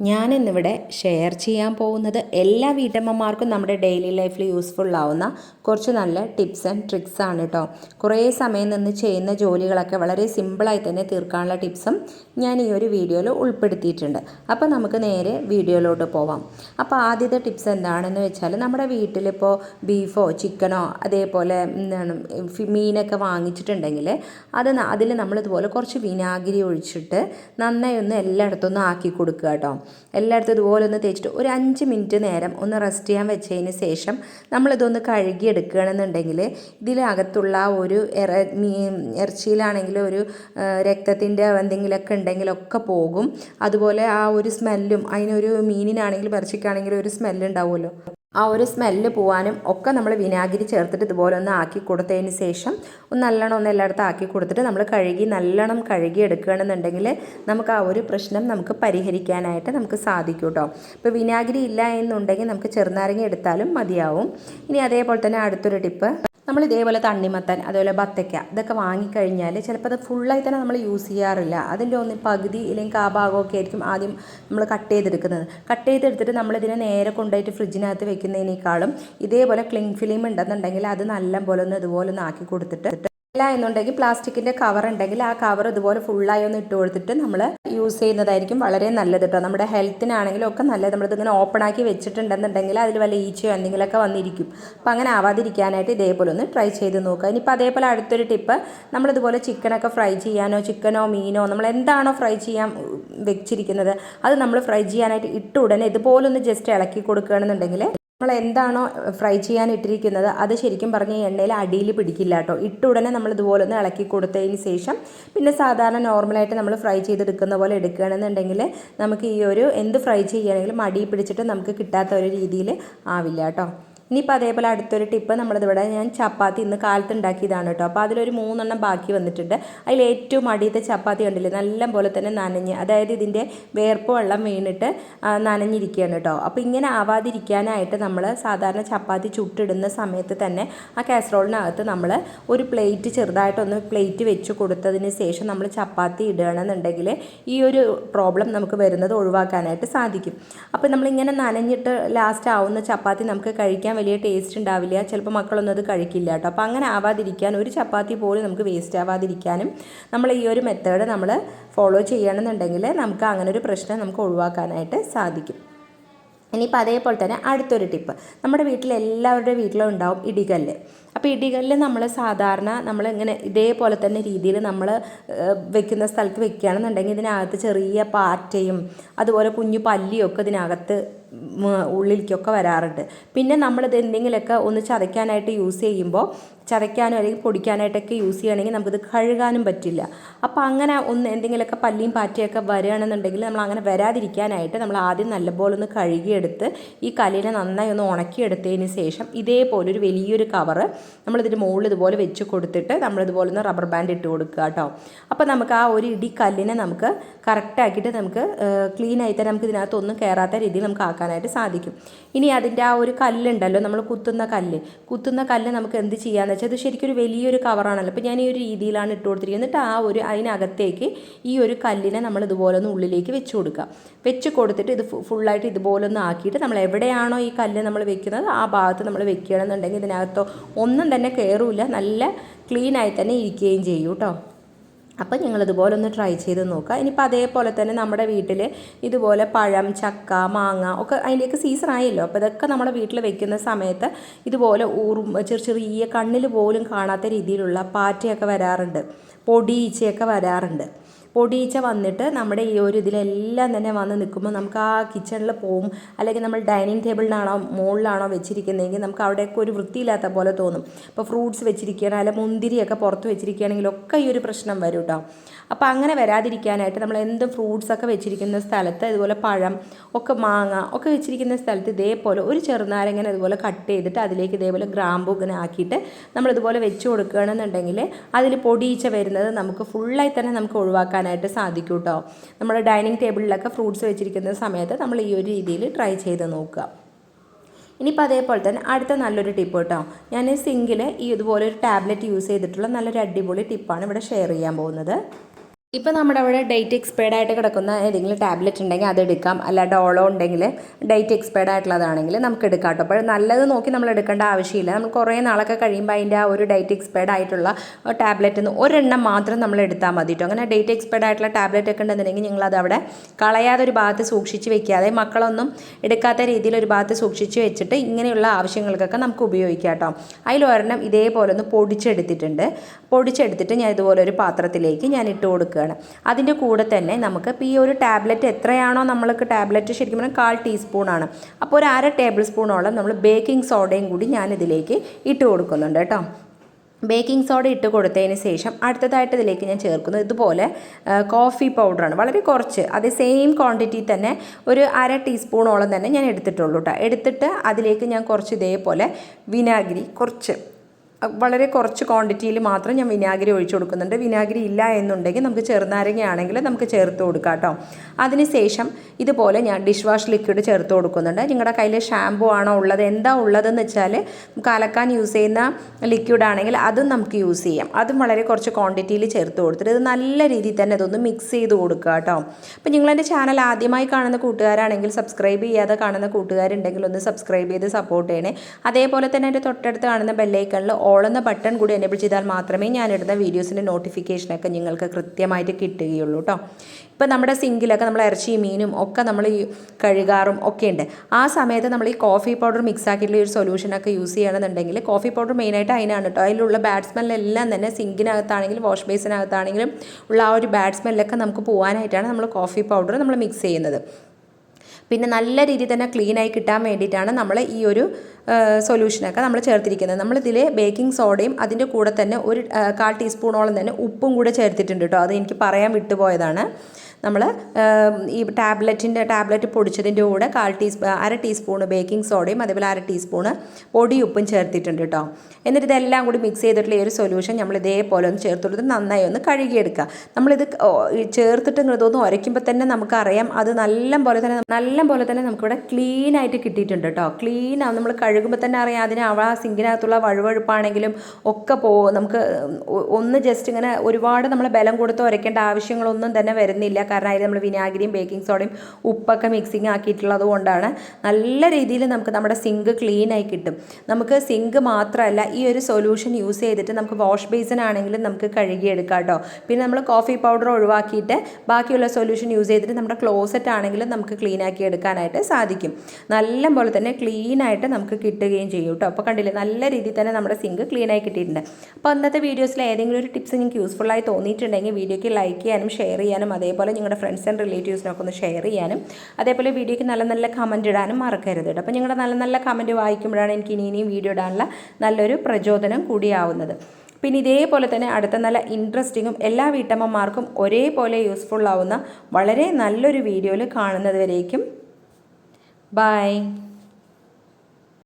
ഞാനിന്നിവിടെ ഷെയർ ചെയ്യാൻ പോകുന്നത് എല്ലാ വീട്ടമ്മമാർക്കും നമ്മുടെ ഡെയിലി ലൈഫിൽ യൂസ്ഫുൾ ആവുന്ന കുറച്ച് നല്ല ടിപ്സ് ആൻഡ് ട്രിക്സ് ആണ് കേട്ടോ കുറേ സമയം നിന്ന് ചെയ്യുന്ന ജോലികളൊക്കെ വളരെ സിമ്പിളായി തന്നെ തീർക്കാനുള്ള ടിപ്സും ഞാൻ ഈ ഒരു വീഡിയോയിൽ ഉൾപ്പെടുത്തിയിട്ടുണ്ട്. അപ്പോൾ നമുക്ക് നേരെ വീഡിയോയിലോട്ട് പോവാം. അപ്പോൾ ആദ്യത്തെ ടിപ്സ് എന്താണെന്ന് വെച്ചാൽ നമ്മുടെ വീട്ടിലിപ്പോൾ ബീഫോ ചിക്കനോ അതേപോലെ എന്താണ് മീനൊക്കെ വാങ്ങിച്ചിട്ടുണ്ടെങ്കിൽ അത് അതിൽ നമ്മളിതുപോലെ കുറച്ച് വിനാഗിരി ഒഴിച്ചിട്ട് നന്നായി ഒന്ന് എല്ലായിടത്തും ഒന്ന് ആക്കി കൊടുക്കുക കേട്ടോ എല്ലായിടത്തും ഇതുപോലെ ഒന്ന് തേച്ചിട്ട് ഒരു അഞ്ച് മിനിറ്റ് നേരം ഒന്ന് റെസ്റ്റ് ചെയ്യാൻ വെച്ചതിന് ശേഷം നമ്മളിതൊന്ന് കഴുകിയെടുക്കുകയാണെന്നുണ്ടെങ്കിൽ ഇതിലകത്തുള്ള ഒരു ഇറ ഇറച്ചിയിലാണെങ്കിൽ ഒരു രക്തത്തിന്റെ എന്തെങ്കിലുമൊക്കെ ഉണ്ടെങ്കിലൊക്കെ പോകും. അതുപോലെ ആ ഒരു സ്മെല്ലും അതിനൊരു മീനിനാണെങ്കിലും ഇറച്ചിക്കാണെങ്കിലും ഒരു സ്മെല്ല് ഉണ്ടാവുമല്ലോ ആ ഒരു സ്മെല്ല് പോവാനും ഒക്കെ നമ്മൾ വിനാഗിരി ചേർത്തിട്ട് ഇതുപോലെ ഒന്ന് ആക്കി കൊടുത്തതിന് ശേഷം ഒന്ന് നല്ലോണം ഒന്ന് എല്ലായിടത്തും ആക്കി കൊടുത്തിട്ട് നമ്മൾ കഴുകി നല്ലോണം കഴുകി എടുക്കുകയാണെന്നുണ്ടെങ്കിൽ നമുക്ക് ആ ഒരു പ്രശ്നം നമുക്ക് പരിഹരിക്കാനായിട്ട് നമുക്ക് സാധിക്കും കേട്ടോ ഇപ്പോൾ വിനാഗിരി ഇല്ല എന്നുണ്ടെങ്കിൽ നമുക്ക് ചെറുനാരങ്ങ എടുത്താലും മതിയാവും. ഇനി അതേപോലെ തന്നെ അടുത്തൊരു ടിപ്പ്. നമ്മൾ ഇതേപോലെ തണ്ണിമത്തൻ അതുപോലെ ബത്തയ്ക്ക ഇതൊക്കെ വാങ്ങിക്കഴിഞ്ഞാൽ ചിലപ്പോൾ അത് ഫുള്ളായി തന്നെ നമ്മൾ യൂസ് ചെയ്യാറില്ല. അതിന്റെ ഒന്ന് പകുതി ഇല്ലെങ്കിൽ ആ ഭാഗമൊക്കെ ആയിരിക്കും ആദ്യം നമ്മൾ കട്ട് ചെയ്തെടുക്കുന്നത്. കട്ട് ചെയ്തെടുത്തിട്ട് നമ്മളിതിനെ നേരെ കൊണ്ടുപോയിട്ട് ഫ്രിഡ്ജിനകത്ത് വെക്കുന്നതിനേക്കാളും ഇതേപോലെ ക്ലിങ് ഫിലിം ഉണ്ടെന്നുണ്ടെങ്കിൽ അത് നല്ല പോലെ ഒന്ന് ഇതുപോലെ ഒന്ന് ആക്കി കൊടുത്തിട്ട് ഇല്ല എന്നുണ്ടെങ്കിൽ പ്ലാസ്റ്റിക്കിന്റെ കവർ ഉണ്ടെങ്കിൽ ആ കവർ ഇതുപോലെ ഫുള്ളായി ഒന്ന് ഇട്ട് കൊടുത്തിട്ട് നമ്മൾ യൂസ് ചെയ്യുന്നതായിരിക്കും വളരെ നല്ലത് കേട്ടോ നമ്മുടെ ഹെൽത്തിനാണെങ്കിലും ഒക്കെ നല്ലത്. നമ്മളിതിങ്ങനെ ഓപ്പൺ ആക്കി വെച്ചിട്ടുണ്ടെന്നുണ്ടെങ്കിൽ അതിൽ വല്ല ഈച്ചയോ എന്തെങ്കിലുമൊക്കെ വന്നിരിക്കും. അപ്പോൾ അങ്ങനെ ആവാതിരിക്കാനായിട്ട് ഇതേപോലെ ഒന്ന് ട്രൈ ചെയ്ത് നോക്കുക. ഇനിയിപ്പോൾ അതേപോലെ അടുത്തൊരു ടിപ്പ് നമ്മളിതുപോലെ ചിക്കനൊക്കെ ഫ്രൈ ചെയ്യാനോ ചിക്കനോ മീനോ നമ്മൾ എന്താണോ ഫ്രൈ ചെയ്യാൻ വെച്ചിരിക്കുന്നത് അത് നമ്മൾ ഫ്രൈ ചെയ്യാനായിട്ട് ഇട്ട ഉടനെ ഇതുപോലെ ഒന്ന് ജസ്റ്റ് ഇളക്കി കൊടുക്കുകയാണെന്നുണ്ടെങ്കിൽ നമ്മൾ എന്താണോ ഫ്രൈ ചെയ്യാൻ ഇട്ടിരിക്കുന്നത് അത് ശരിക്കും പറഞ്ഞാൽ എണ്ണയിൽ അടിയിൽ പിടിക്കില്ല കേട്ടോ. ഇട്ട ഉടനെ നമ്മൾ ഇതുപോലെ ഒന്ന് ഇളക്കി കൊടുത്തതിന് ശേഷം പിന്നെ സാധാരണ നോർമലായിട്ട് നമ്മൾ ഫ്രൈ ചെയ്തെടുക്കുന്ന പോലെ എടുക്കുകയാണെന്നുണ്ടെങ്കിൽ നമുക്ക് ഈ ഒരു എന്ത് ഫ്രൈ ചെയ്യുകയാണെങ്കിലും അടിയിൽ പിടിച്ചിട്ട് നമുക്ക് കിട്ടാത്ത ഒരു രീതിയിൽ ആവില്ല കേട്ടോ. ഇനിയിപ്പോൾ അതേപോലെ അടുത്തൊരു ടിപ്പ് നമ്മളിതിവിടെ ഞാൻ ചപ്പാത്തി ഇന്ന് കാലത്ത് ഉണ്ടാക്കിയതാണ് കേട്ടോ. അപ്പോൾ അതിലൊരു മൂന്നെണ്ണം ബാക്കി വന്നിട്ടുണ്ട്. അതിൽ ഏറ്റവും അടിയത്തെ ചപ്പാത്തി ഉണ്ടല്ലേ നല്ല പോലെ തന്നെ നനഞ്ഞ് അതായത് ഇതിന്റെ വേർപ്പ് വെള്ളം വീണിട്ട് നനഞ്ഞിരിക്കുകയാണ് കേട്ടോ. അപ്പോൾ ഇങ്ങനെ ആവാതിരിക്കാനായിട്ട് നമ്മൾ സാധാരണ ചപ്പാത്തി ചുട്ടിടുന്ന സമയത്ത് തന്നെ ആ കാസറോളിനകത്ത് നമ്മൾ ഒരു പ്ലേറ്റ് ചെറുതായിട്ടൊന്ന് പ്ലേറ്റ് വെച്ച് കൊടുത്തതിന് ശേഷം നമ്മൾ ചപ്പാത്തി ഇടുകയാണെന്നുണ്ടെങ്കിൽ ഈ ഒരു പ്രോബ്ലം നമുക്ക് വരുന്നത് ഒഴിവാക്കാനായിട്ട് സാധിക്കും. അപ്പോൾ നമ്മളിങ്ങനെ നനഞ്ഞിട്ട് ലാസ്റ്റ് ആവുന്ന ചപ്പാത്തി നമുക്ക് കഴിക്കാൻ വലിയ ടേസ്റ്റ് ഉണ്ടാവില്ല. ചിലപ്പോൾ മക്കളൊന്നും അത് കഴിക്കില്ല കേട്ടോ അപ്പോൾ അങ്ങനെ ആവാതിരിക്കാൻ ഒരു ചപ്പാത്തി പോലും നമുക്ക് വേസ്റ്റ് ആവാതിരിക്കാനും നമ്മൾ ഈ ഒരു മെത്തേഡ് നമ്മൾ ഫോളോ ചെയ്യണമെന്നുണ്ടെങ്കിൽ നമുക്ക് അങ്ങനെ ഒരു പ്രശ്നം നമുക്ക് ഒഴിവാക്കാനായിട്ട് സാധിക്കും. ഇനിയിപ്പോൾ അതേപോലെ തന്നെ അടുത്തൊരു ടിപ്പ് നമ്മുടെ വീട്ടിൽ എല്ലാവരുടെ വീട്ടിലും ഉണ്ടാവും ഇടികല്ല്. അപ്പോൾ ഇടികളിൽ നമ്മൾ സാധാരണ നമ്മൾ ഇങ്ങനെ ഇതേപോലെ തന്നെ രീതിയിൽ നമ്മൾ വെക്കുന്ന സ്ഥലത്ത് വെക്കുകയാണെന്നുണ്ടെങ്കിൽ ഇതിനകത്ത് ചെറിയ പാറ്റയും അതുപോലെ കുഞ്ഞു പല്ലിയും ഒക്കെ ഇതിനകത്ത് ഉള്ളിലേക്കൊക്കെ വരാറുണ്ട്. പിന്നെ നമ്മളിത് എന്തെങ്കിലുമൊക്കെ ഒന്ന് ചതയ്ക്കാനായിട്ട് യൂസ് ചെയ്യുമ്പോൾ ചതയ്ക്കാനോ അല്ലെങ്കിൽ പൊടിക്കാനായിട്ടൊക്കെ യൂസ് ചെയ്യുകയാണെങ്കിൽ നമുക്കിത് കഴുകാനും പറ്റില്ല. അപ്പോൾ അങ്ങനെ ഒന്ന് എന്തെങ്കിലുമൊക്കെ പല്ലിയും പാറ്റയൊക്കെ വരികയാണെന്നുണ്ടെങ്കിൽ നമ്മൾ അങ്ങനെ വരാതിരിക്കാനായിട്ട് നമ്മൾ ആദ്യം നല്ലപോലെ ഒന്ന് കഴുകിയെടുത്ത് ഈ കല്ലിനെ നന്നായി ഒന്ന് ഉണക്കിയെടുത്തതിന് ശേഷം ഇതേപോലൊരു വലിയൊരു കവറ് നമ്മളിതിന്റെ മുകളിൽ ഇതുപോലെ വെച്ച് കൊടുത്തിട്ട് നമ്മളിതുപോലെ ഒന്ന് റബ്ബർ ബാൻഡ് ഇട്ട് കൊടുക്കുക കേട്ടോ. അപ്പോൾ നമുക്ക് ആ ഒരു ഇടി കല്ലിനെ നമുക്ക് കറക്റ്റാക്കിയിട്ട് നമുക്ക് ക്ലീൻ ആയിട്ട് നമുക്ക് ഇതിനകത്ത് ഒന്നും കയറാത്ത രീതിയിൽ നമുക്ക് ആക്കാനായിട്ട് സാധിക്കും. ഇനി അതിന്റെ ആ ഒരു കല്ലുണ്ടല്ലോ നമ്മൾ കുത്തുന്ന കല്ല്. കുത്തുന്ന കല്ല് നമുക്ക് എന്ത് ചെയ്യാന്ന് വെച്ചാൽ ഇത് ശരിക്കും ഒരു വലിയൊരു കവറാണല്ലോ അപ്പോൾ ഞാൻ ഈ ഒരു രീതിയിലാണ് ഇട്ട് കൊടുത്തിരിക്കുന്നത്. എന്നിട്ട് ആ ഒരു അതിനകത്തേക്ക് ഈ ഒരു കല്ലിനെ നമ്മൾ ഇതുപോലെ ഒന്ന് ഉള്ളിലേക്ക് വെച്ച് കൊടുക്കുക. വെച്ച് കൊടുത്തിട്ട് ഇത് ഫുള്ളായിട്ട് ഇതുപോലെ ഒന്ന് ആക്കിയിട്ട് നമ്മൾ എവിടെയാണോ ഈ കല്ല് നമ്മൾ വെക്കുന്നത് ആ ഭാഗത്ത് നമ്മൾ വെക്കുകയാണെന്നുണ്ടെങ്കിൽ ഇതിനകത്തോ ഒന്നും തന്നെ കയറൂല നല്ല ക്ലീൻ ആയി തന്നെ ഇരിക്കുകയും ചെയ്യും കേട്ടോ അപ്പം നിങ്ങൾ ഇതുപോലെ ഒന്ന് ട്രൈ ചെയ്ത് നോക്കുക ഇനിയിപ്പോൾ അതേപോലെ തന്നെ നമ്മുടെ വീട്ടിൽ ഇതുപോലെ പഴം ചക്ക മാങ്ങ ഒക്കെ അതിന്റെയൊക്കെ സീസൺ ആയല്ലോ. അപ്പോൾ ഇതൊക്കെ നമ്മുടെ വീട്ടിൽ വെക്കുന്ന സമയത്ത് ഇതുപോലെ ഊറും ചെറിയ ചെറിയ കണ്ണിൽ പോലും കാണാത്ത രീതിയിലുള്ള പാറ്റയൊക്കെ വരാറുണ്ട്. പൊടി ഈച്ചയൊക്കെ വരാറുണ്ട്. പൊടിയിച്ച വന്നിട്ട് നമ്മുടെ ഈ ഒരു ഇതിലെല്ലാം തന്നെ വന്ന് നിൽക്കുമ്പോൾ നമുക്ക് ആ കിച്ചണിൽ പോവും. അല്ലെങ്കിൽ നമ്മൾ ഡൈനിങ് ടേബിളിനാണോ മുകളിലാണോ വെച്ചിരിക്കുന്നതെങ്കിൽ നമുക്ക് അവിടെയൊക്കെ ഒരു വൃത്തിയില്ലാത്ത പോലെ തോന്നും. ഇപ്പോൾ ഫ്രൂട്ട്സ് വെച്ചിരിക്കുകയാണ് അല്ലെങ്കിൽ മുന്തിരിയൊക്കെ പുറത്ത് വെച്ചിരിക്കുകയാണെങ്കിലൊക്കെ ഈ ഒരു പ്രശ്നം വരും കേട്ടോ അപ്പോൾ അങ്ങനെ വരാതിരിക്കാനായിട്ട് നമ്മൾ എന്ത് ഫ്രൂട്ട്സ് ഒക്കെ വെച്ചിരിക്കുന്ന സ്ഥലത്ത് ഇതുപോലെ പഴം ഒക്കെ മാങ്ങ ഒക്കെ വെച്ചിരിക്കുന്ന സ്ഥലത്ത് ഇതേപോലെ ഒരു ചെറുനാരങ്ങനെ ഇതുപോലെ കട്ട് ചെയ്തിട്ട് അതിലേക്ക് ഇതേപോലെ ഗ്രാമ്പു ഇങ്ങനെ ആക്കിയിട്ട് നമ്മളിതുപോലെ വെച്ച് കൊടുക്കുകയാണെന്നുണ്ടെങ്കിൽ അതിൽ പൊടിയിച്ച വരുന്നത് നമുക്ക് ഫുള്ളായി തന്നെ നമുക്ക് ഒഴിവാക്കാനായിട്ട് സാധിക്കും കേട്ടോ നമ്മുടെ ഡൈനിങ് ടേബിളിലൊക്കെ ഫ്രൂട്ട്സ് വെച്ചിരിക്കുന്ന സമയത്ത് നമ്മൾ ഈ ഒരു രീതിയിൽ ട്രൈ ചെയ്ത് നോക്കുക. ഇനിയിപ്പോൾ അതേപോലെ തന്നെ അടുത്ത നല്ലൊരു ടിപ്പ് കേട്ടോ. ഞാൻ സിങ്കിൽ ഈ ഇതുപോലെ ഒരു ടാബ്ലറ്റ് യൂസ് ചെയ്തിട്ടുള്ള നല്ലൊരു അടിപൊളി ടിപ്പാണ് ഇവിടെ ഷെയർ ചെയ്യാൻ പോകുന്നത്. ഇപ്പോൾ നമ്മുടെ അവിടെ ഡേറ്റ് എക്സ്പയർഡ് ആയിട്ട് കിടക്കുന്ന ഏതെങ്കിലും ടാബ്ലറ്റ് ഉണ്ടെങ്കിൽ അത് എടുക്കാം. അല്ല ഡോളോ ഉണ്ടെങ്കിൽ ഡേറ്റ് എക്സ്പയർഡ് ആയിട്ടുള്ളതാണെങ്കിൽ നമുക്ക് എടുക്കാം കേട്ടോ. അപ്പോൾ നല്ലത് നോക്കി നമ്മൾ എടുക്കേണ്ട ആവശ്യമില്ല. നമ്മൾ കുറേ നാളൊക്കെ കഴിയുമ്പോൾ അതിന്റെ ആ ഒരു ഡേറ്റ് എക്സ്പയർഡ് ആയിട്ടുള്ള ടാബ്ലറ്റ് നിന്ന് ഒരെണ്ണം മാത്രം നമ്മൾ എടുത്താൽ മതി കേട്ടോ. അങ്ങനെ ഡേറ്റ് എക്സ്പയർഡ് ആയിട്ടുള്ള ടാബ്ലറ്റ് ഒക്കെ ഉണ്ടെന്നുണ്ടെങ്കിൽ നിങ്ങൾ അവിടെ കളയാതെ ഒരു ഭാഗത്ത് സൂക്ഷിച്ച് വെക്കാതെ മക്കളൊന്നും എടുക്കാത്ത രീതിയിൽ ഒരു ഭാഗത്ത് സൂക്ഷിച്ച് വെച്ചിട്ട് ഇങ്ങനെയുള്ള ആവശ്യങ്ങൾക്കൊക്കെ നമുക്ക് ഉപയോഗിക്കാം കേട്ടോ. അതിൽ ഒരെണ്ണം ഇതേപോലെ ഒന്ന് പൊടിച്ചെടുത്തിട്ടുണ്ട്. പൊടിച്ചെടുത്തിട്ട് ഞാൻ ഇതുപോലെ ഒരു പാത്രത്തിലേക്ക് ഞാൻ ഇട്ട് കൊടുക്കുകയാണ് അതിന്റെ കൂടെ തന്നെ നമുക്ക് ഇപ്പോൾ ഈ ഒരു ടാബ്ലറ്റ് എത്രയാണോ നമ്മൾക്ക് ടാബ്ലറ്റ് ശരിക്കും പറഞ്ഞാൽ കാൽ ടീസ്പൂണാണ്. അപ്പോൾ ഒരു അര ടേബിൾ സ്പൂണോളം നമ്മൾ ബേക്കിംഗ് സോഡയും കൂടി ഞാൻ ഇതിലേക്ക് ഇട്ട് കൊടുക്കുന്നുണ്ട് കേട്ടോ. ബേക്കിംഗ് സോഡ ഇട്ട് കൊടുത്തതിന് ശേഷം അടുത്തതായിട്ട് ഇതിലേക്ക് ഞാൻ ചേർക്കുന്നത് ഇതുപോലെ കോഫി പൗഡറാണ്. വളരെ കുറച്ച് അതേ സെയിം ക്വാണ്ടിറ്റി തന്നെ ഒരു അര ടീസ്പൂണോളം തന്നെ ഞാൻ എടുത്തിട്ടുള്ളൂ കേട്ടോ. എടുത്തിട്ട് അതിലേക്ക് ഞാൻ കുറച്ച് ഇതേപോലെ വിനാഗിരി കുറച്ച് വളരെ കുറച്ച് ക്വാണ്ടിറ്റിയിൽ മാത്രം ഞാൻ വിനാഗിരി ഒഴിച്ചു കൊടുക്കുന്നുണ്ട്. വിനാഗിരി ഇല്ല എന്നുണ്ടെങ്കിൽ നമുക്ക് ചെറുനാരങ്ങ ആണെങ്കിൽ നമുക്ക് ചേർത്ത് കൊടുക്കാം കേട്ടോ. അതിനുശേഷം ഇതുപോലെ ഞാൻ ഡിഷ് വാഷ് ലിക്വിഡ് ചേർത്ത് കൊടുക്കുന്നുണ്ട്. നിങ്ങളുടെ കയ്യിൽ ഷാമ്പു ആണോ ഉള്ളത് എന്താ ഉള്ളതെന്ന് വെച്ചാൽ നമുക്ക് അലക്കാൻ യൂസ് ചെയ്യുന്ന ലിക്വിഡ് ആണെങ്കിൽ അതും നമുക്ക് യൂസ് ചെയ്യാം. അതും വളരെ കുറച്ച് ക്വാണ്ടിറ്റിയിൽ ചേർത്ത് കൊടുത്തിട്ട് ഇത് നല്ല രീതിയിൽ തന്നെ ഇതൊന്ന് മിക്സ് ചെയ്ത് കൊടുക്കുക കേട്ടോ. അപ്പോൾ നിങ്ങളെന്റെ ചാനൽ ആദ്യമായി കാണുന്ന കൂട്ടുകാരാണെങ്കിൽ സബ്സ്ക്രൈബ് ചെയ്യാതെ കാണുന്ന കൂട്ടുകാരുണ്ടെങ്കിൽ ഒന്ന് സബ്സ്ക്രൈബ് ചെയ്ത് സപ്പോർട്ട് ചെയ്യണേ. അതേപോലെ തന്നെ എന്റെ തൊട്ടടുത്ത് കാണുന്ന ബെല്ലൈക്കണിൽ ഓൾ എന്ന ബട്ടൺ കൂടി എനേബിൾ ചെയ്താൽ മാത്രമേ ഞാൻ ഇടുന്ന വീഡിയോസിന്റെ നോട്ടിഫിക്കേഷനൊക്കെ നിങ്ങൾക്ക് കൃത്യമായിട്ട് കിട്ടുകയുള്ളൂ കേട്ടോ ഇപ്പം നമ്മുടെ സിങ്കിലൊക്കെ നമ്മൾ ഇറച്ചി മീനും ഒക്കെ നമ്മൾ ഈ കഴുകാറും ഒക്കെ ഉണ്ട്. ആ സമയത്ത് നമ്മൾ ഈ കോഫി പൗഡർ മിക്സ് ആക്കിയിട്ടുള്ള ഒരു സൊല്യൂഷനൊക്കെ യൂസ് ചെയ്യണമെന്നുണ്ടെങ്കിൽ കോഫി പൗഡർ മെയിനായിട്ട് അതിനാണ് കേട്ടോ അതിലുള്ള ബാഡ് സ്മെല്ലെല്ലാം തന്നെ സിങ്കിനകത്താണെങ്കിലും വാഷ് ബേസിനകത്താണെങ്കിലും ഉള്ള ആ ഒരു ബാഡ് സ്മെല്ലൊക്കെ നമുക്ക് പോകാനായിട്ടാണ് നമ്മൾ കോഫി പൗഡർ നമ്മൾ മിക്സ് ചെയ്യുന്നത്. പിന്നെ നല്ല രീതിയിൽ തന്നെ ക്ലീനായി കിട്ടാൻ വേണ്ടിയിട്ടാണ് നമ്മൾ ഈ ഒരു സൊല്യൂഷനൊക്കെ നമ്മൾ ചേർത്തിരിക്കുന്നത്. നമ്മളിതിൽ ബേക്കിംഗ് സോഡയും അതിന്റെ കൂടെ തന്നെ ഒരു കാൽ ടീസ്പൂണോളം തന്നെ ഉപ്പും കൂടെ ചേർത്തിട്ടുണ്ട് കേട്ടോ അത് എനിക്ക് പറയാൻ വിട്ടുപോയതാണ്. നമ്മൾ ഈ ടാബ്ലറ്റിന്റെ ടാബ്ലറ്റ് പൊടിച്ചതിന്റെ കൂടെ കാൽ ടീസ്പൂ അര ടീസ്പൂണ് ബേക്കിംഗ് സോഡയും അതേപോലെ അര ടീസ്പൂണ് പൊടിയുപ്പും ചേർത്തിട്ടുണ്ട് കേട്ടോ. എന്നിട്ട് ഇതെല്ലാം കൂടി മിക്സ് ചെയ്തിട്ടുള്ള ഈ ഒരു സൊല്യൂഷൻ നമ്മൾ ഇതേപോലെ ഒന്ന് ചേർത്ത് കൊടുത്ത് നന്നായി ഒന്ന് കഴുകിയെടുക്കുക. നമ്മളിത് ചേർത്തിട്ട് ഇതൊന്ന് ഉരയ്ക്കുമ്പോൾ തന്നെ നമുക്കറിയാം അത് നല്ല പോലെ തന്നെ നല്ല പോലെ തന്നെ നമുക്കിവിടെ ക്ലീൻ ആയിട്ട് കിട്ടിയിട്ടുണ്ട് കേട്ടോ. ക്ലീൻ ആവും നമ്മൾ കഴുകുമ്പോൾ തന്നെ അറിയാം അതിന് ആ സിങ്കിനകത്തുള്ള വഴുവഴുപ്പാണെങ്കിലും ഒക്കെ പോകും നമുക്ക് ഒന്ന് ജസ്റ്റ് ഇങ്ങനെ ഒരുപാട് നമ്മൾ ബലം കൊടുത്ത് ഉരയ്ക്കേണ്ട ആവശ്യങ്ങളൊന്നും തന്നെ വരുന്നില്ല. കാരണം നമ്മൾ വിനാഗിരിയും ബേക്കിംഗ് സോഡയും ഉപ്പൊക്കെ മിക്സിങ് ആക്കിയിട്ടുള്ളത് കൊണ്ടാണ് നല്ല രീതിയിൽ നമുക്ക് നമ്മുടെ സിങ്ക് ക്ലീൻ ആയി കിട്ടും. നമുക്ക് സിങ്ക് മാത്രമല്ല ഈ ഒരു സൊല്യൂഷൻ യൂസ് ചെയ്തിട്ട് നമുക്ക് വാഷ് ബേസിൻ ആണെങ്കിലും നമുക്ക് കഴുകിയെടുക്കാം കേട്ടോ പിന്നെ നമ്മൾ കോഫി പൗഡർ ഒഴിവാക്കിയിട്ട് ബാക്കിയുള്ള സൊല്യൂഷൻ യൂസ് ചെയ്തിട്ട് നമ്മുടെ ക്ലോസറ്റ് ആണെങ്കിലും നമുക്ക് ക്ലീൻ ആക്കി എടുക്കാനായിട്ട് സാധിക്കും. നല്ല പോലെ തന്നെ ക്ലീൻ ആയിട്ട് നമുക്ക് കിട്ടുകയും ചെയ്യും കേട്ടോ അപ്പോൾ കണ്ടില്ലേ നല്ല രീതിയിൽ തന്നെ നമ്മുടെ സിങ്ക് ക്ലീൻ ആയി കിട്ടിയിട്ടുണ്ട്. അപ്പോൾ അന്നത്തെ വീഡിയോസിൽ ഏതെങ്കിലും ഒരു ടിപ്സ് നിങ്ങൾക്ക് യൂസ്ഫുൾ ആയി തോന്നിയിട്ടുണ്ടെങ്കിൽ വീഡിയോയ്ക്ക് ലൈക്ക് ചെയ്യാനും ഷെയർ ചെയ്യാനും അതേപോലെ നിങ്ങളുടെ ഫ്രണ്ട്സ് ആൻഡ് റിലേറ്റീവ്സിനൊക്കെ ഒന്ന് ഷെയർ ചെയ്യാനും അതേപോലെ വീഡിയോയ്ക്ക് നല്ല നല്ല കമന്റ് ഇടാനും മറക്കരുത് കേട്ടോ അപ്പോൾ നിങ്ങളുടെ നല്ല നല്ല കമന്റ് വായിക്കുമ്പോഴാണ് എനിക്ക് ഇനി ഇനിയും വീഡിയോ ഇടാനുള്ള നല്ലൊരു പ്രചോദനം കൂടിയാവുന്നത്. പിന്നെ ഇതേപോലെ തന്നെ അടുത്ത നല്ല ഇൻട്രസ്റ്റിങ്ങും എല്ലാ വീട്ടമ്മമാർക്കും ഒരേപോലെ യൂസ്ഫുൾ ആവുന്ന വളരെ നല്ലൊരു വീഡിയോയിൽ കാണുന്നത് വരേക്കും. ബൈ